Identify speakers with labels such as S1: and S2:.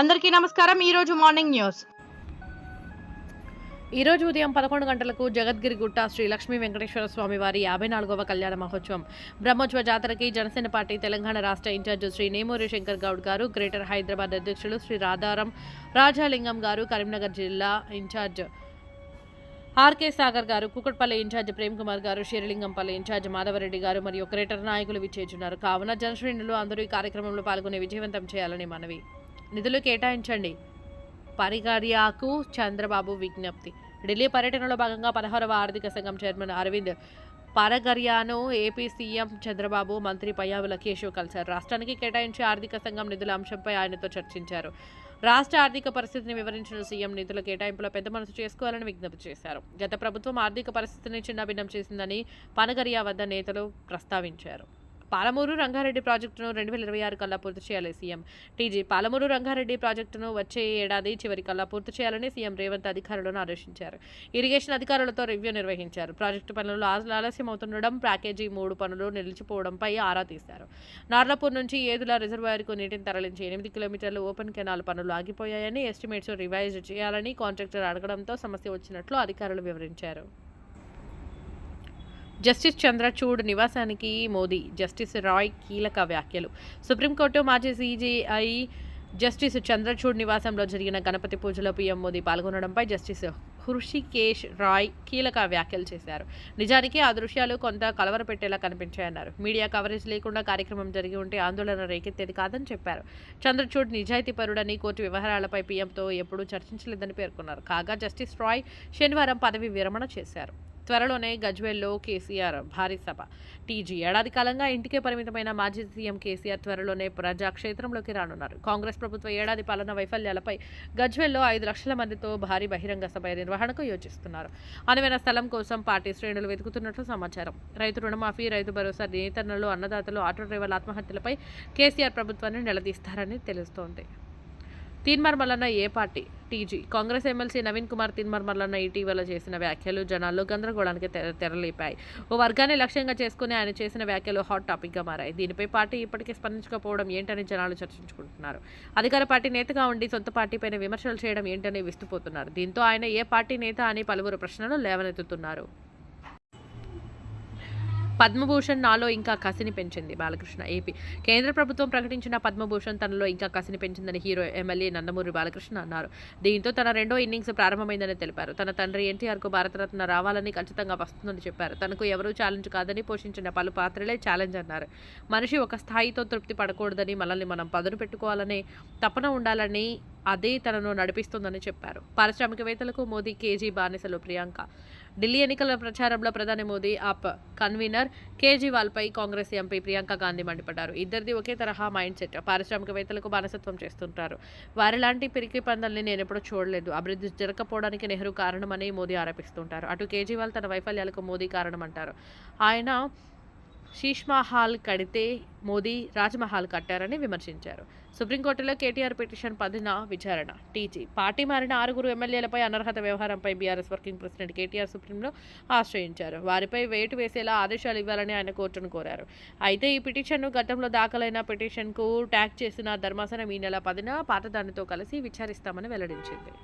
S1: అందరికీ నమస్కారం. ఈరోజు మార్నింగ్ న్యూస్.
S2: ఈ రోజు ఉదయం పదకొండు గంటలకు జగద్గిరి గుట్ట శ్రీ లక్ష్మీ వెంకటేశ్వర స్వామి వారి యాభై నాలుగవ కళ్యాణ మహోత్సవం. బ్రహ్మోత్సవ జాతరకి జనసేన పార్టీ తెలంగాణ రాష్ట్ర ఇన్ఛార్జ్ శ్రీ నేమూరి శంకర్ గౌడ్ గారు గ్రేటర్ హైదరాబాద్ అధ్యక్షులు శ్రీ రాధారం రాజాలింగం గారు కరీంనగర్ జిల్లా ఇన్ఛార్జ్ ఆర్కే సాగర్ గారు కుకట్పల్లి ఇన్ఛార్జ్ ప్రేమ్ కుమార్ గారు షిరిలింగంపల్లి ఇన్ఛార్జ్ మాధవరెడ్డి గారు మరియు గ్రేటర్ నాయకులు విచ్చేచున్నారు కావున జనశ్రేణులు అందరూ ఈ కార్యక్రమంలో పాల్గొని విజయవంతం చేయాలని మనవి. నిధులు కేటాయించండి. పరిగర్యాకు చంద్రబాబు విజ్ఞప్తి. ఢిల్లీ పర్యటనలో భాగంగా పదహారవ ఆర్థిక సంఘం చైర్మన్ అరవింద్ పారగర్యాను ఏపీ సీఎం చంద్రబాబు మంత్రి పయ్యావుల కేశవ్ కలిశారు. రాష్ట్రానికి కేటాయించే ఆర్థిక సంఘం నిధుల అంశంపై ఆయనతో చర్చించారు. రాష్ట్ర ఆర్థిక పరిస్థితిని వివరించిన సీఎం నిధుల కేటాయింపులో పెద్ద మనసు చేసుకోవాలని విజ్ఞప్తి చేశారు. గత ప్రభుత్వం ఆర్థిక పరిస్థితిని చిన్నభిన్నం చేసిందని పనగరియా వద్ద నేతలు ప్రస్తావించారు. పాలమూరు రంగారెడ్డి ప్రాజెక్టును రెండు వేల ఇరవై ఆరు కల్లా పూర్తి చేయాలి సీఎం. టీజీ పాలమూరు రంగారెడ్డి ప్రాజెక్టును వచ్చే ఏడాది చివరి కల్లా పూర్తి చేయాలని సీఎం రేవంత్ అధికారులను ఆదేశించారు. ఇరిగేషన్ అధికారులతో రివ్యూ నిర్వహించారు. ప్రాజెక్టు పనులు ఆల- ఆలస్యం అవుతుండడం ప్యాకేజీ మూడు పనులు నిలిచిపోవడంపై ఆరా తీశారు. నార్లపూర్ నుంచి ఏదుల రిజర్వాయర్కు నీటిని తరలించి ఎనిమిది కిలోమీటర్లు ఓపెన్ కెనాల్ పనులు ఆగిపోయాయని ఎస్టిమేట్స్ రివైజ్ చేయాలని కాంట్రాక్టర్ అడగడంతో సమస్య వచ్చినట్లు అధికారులు వివరించారు. జస్టిస్ చంద్రచూడ్ నివాసానికి మోదీ జస్టిస్ రాయ్ కీలక వ్యాఖ్యలు. సుప్రీంకోర్టు మాజీ సీజీఐ జస్టిస్ చంద్రచూడ్ నివాసంలో జరిగిన గణపతి పూజలో పీఎం మోదీ పాల్గొనడంపై జస్టిస్ హృషికేష్ రాయ్ కీలక వ్యాఖ్యలు చేశారు. నిజానికి ఆ దృశ్యాలు కొంత కలవరపెట్టేలా కనిపించాయన్నారు. మీడియా కవరేజ్ లేకుండా కార్యక్రమం జరిగి ఉంటే ఆందోళన రేకెత్తేది కాదని చెప్పారు. చంద్రచూడ్ నిజాయితీపరుడని కోర్టు వ్యవహారాలపై పీఎంతో ఎప్పుడూ చర్చించలేదని పేర్కొన్నారు. కాగా జస్టిస్ రాయ్ శనివారం పదవి విరమణ చేశారు. త్వరలోనే గజ్వేల్లో కేసీఆర్ భారీ సభ. టీజీ ఏడాది కాలంగా ఇంటికే పరిమితమైన మాజీ సీఎం కేసీఆర్ త్వరలోనే ప్రజాక్షేత్రంలోకి రానున్నారు. కాంగ్రెస్ ప్రభుత్వ ఏడాది పాలన వైఫల్యాలపై గజ్వేల్లో ఐదు లక్షల మందితో భారీ బహిరంగ సభ నిర్వహణకు యోచిస్తున్నారు. అనువైన స్థలం కోసం పార్టీ శ్రేణులు వెతుకుతున్నట్లు సమాచారం. రైతు రుణమాఫీ రైతు భరోసా నేతన్నలు అన్నదాతలు ఆటో డ్రైవర్ల ఆత్మహత్యలపై కేసీఆర్ ప్రభుత్వాన్ని నిలదీస్తారని తెలుస్తోంది. తీన్మార్ మల్లన్న ఏ party? TG. Congress MLC Naveen Kumar తిన్మర్మర్లన్న ఇటీవల చేసిన వ్యాఖ్యలు జనాల్లో గందరగోళానికి తెర తెరలేపాయి. ఓ వర్గాన్ని లక్ష్యంగా చేసుకుని ఆయన చేసిన వ్యాఖ్యలు హాట్ టాపిక్గా మారాయి. దీనిపై పార్టీ ఇప్పటికీ స్పందించకపోవడం ఏంటని జనాలు చర్చించుకుంటున్నారు. అధికార పార్టీ నేతగా ఉండి సొంత పార్టీపైన విమర్శలు చేయడం ఏంటని విస్తుపోతున్నారు. దీంతో ఆయన ఏ పార్టీ నేత అని పలువురు ప్రశ్నలు లేవనెత్తుతున్నారు. పద్మభూషణ్ నాలో ఇంకా కసిని పెంచింది బాలకృష్ణ ఏపీ. కేంద్ర ప్రభుత్వం ప్రకటించిన పద్మభూషణ్ తనలో ఇంకా కసిని పెంచిందని హీరో ఎమ్మెల్యే నందమూరి బాలకృష్ణ అన్నారు. దీంతో తన రెండో ఇన్నింగ్స్ ప్రారంభమైందని తెలిపారు. తన తండ్రి ఎన్టీఆర్కు భారతరత్న రావాలని ఖచ్చితంగా వస్తుందని చెప్పారు. తనకు ఎవరూ ఛాలెంజ్ కాదని పోషించిన పలు పాత్రలే ఛాలెంజ్ అన్నారు. మనిషి ఒక స్థాయితో తృప్తి పడకూడదని మనల్ని మనం పదును పెట్టుకోవాలని తపన ఉండాలని అదే తనను నడిపిస్తుందని చెప్పారు. పారిశ్రామికవేత్తలకు మోదీ కేజీ బానిసలు ప్రియాంక. ఢిల్లీ ఎన్నికల ప్రచారంలో ప్రధాని మోదీ ఆప్ కన్వీనర్. కేజ్రీవాల్పై కాంగ్రెస్ ఎంపీ ప్రియాంక గాంధీ మండిపడ్డారు. ఇద్దరిది ఒకే తరహా మైండ్ సెట్. పారిశ్రామికవేత్తలకు బానిసత్వం చేస్తుంటారు. వారిలాంటి పిరికి పందల్ని నేను ఎప్పుడూ చూడలేదు. అభివృద్ధి జరగకపోవడానికి నెహ్రూ కారణమని మోదీ ఆరోపిస్తుంటారు. అటు కేజ్రీవాల్ తన వైఫల్యాలకు మోదీ కారణమంటారు. ఆయన శీష్మహాల్ కడితే మోదీ రాజ్మహల్ కట్టారని విమర్శించారు. సుప్రీంకోర్టులో కేటీఆర్ పిటిషన్ పదిన విచారణ. టీజీ పార్టీ మారిన ఆరుగురు ఎమ్మెల్యేలపై అనర్హత వ్యవహారంపై బీఆర్ఎస్ వర్కింగ్ ప్రెసిడెంట్ కేటీఆర్ సుప్రీంలో ఆశ్రయించారు. వారిపై వేటు వేసేలా ఆదేశాలు ఇవ్వాలని ఆయన కోర్టును కోరారు. అయితే ఈ పిటిషన్ను గతంలో దాఖలైన పిటిషన్కు ట్యాగ్ చేసిన ధర్మాసనం ఈ నెల పదిన పాతదానితో కలిసి విచారిస్తామని వెల్లడించింది.